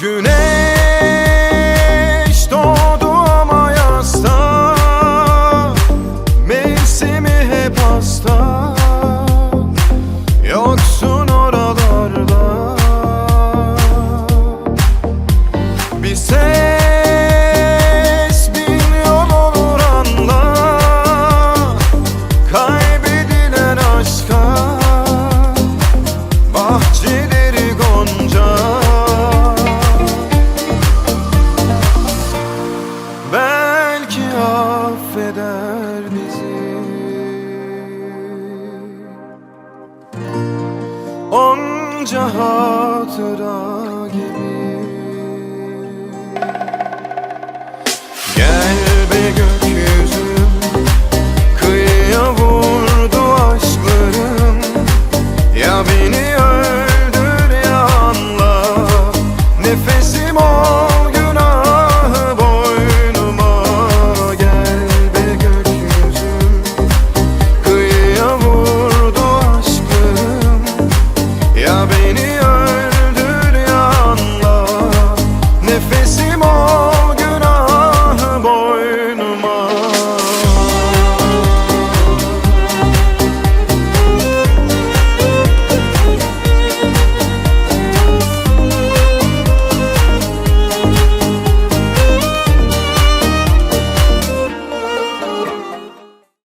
Güneş doğdu Mayas'ta Mevsimi hep hasta. Yoksun mahveder bizi. Onca hatıra gibi. Gel be gökyüzüm Kıyıya vurdu aşklarım Ya beni öldür ya anla Nefesim ol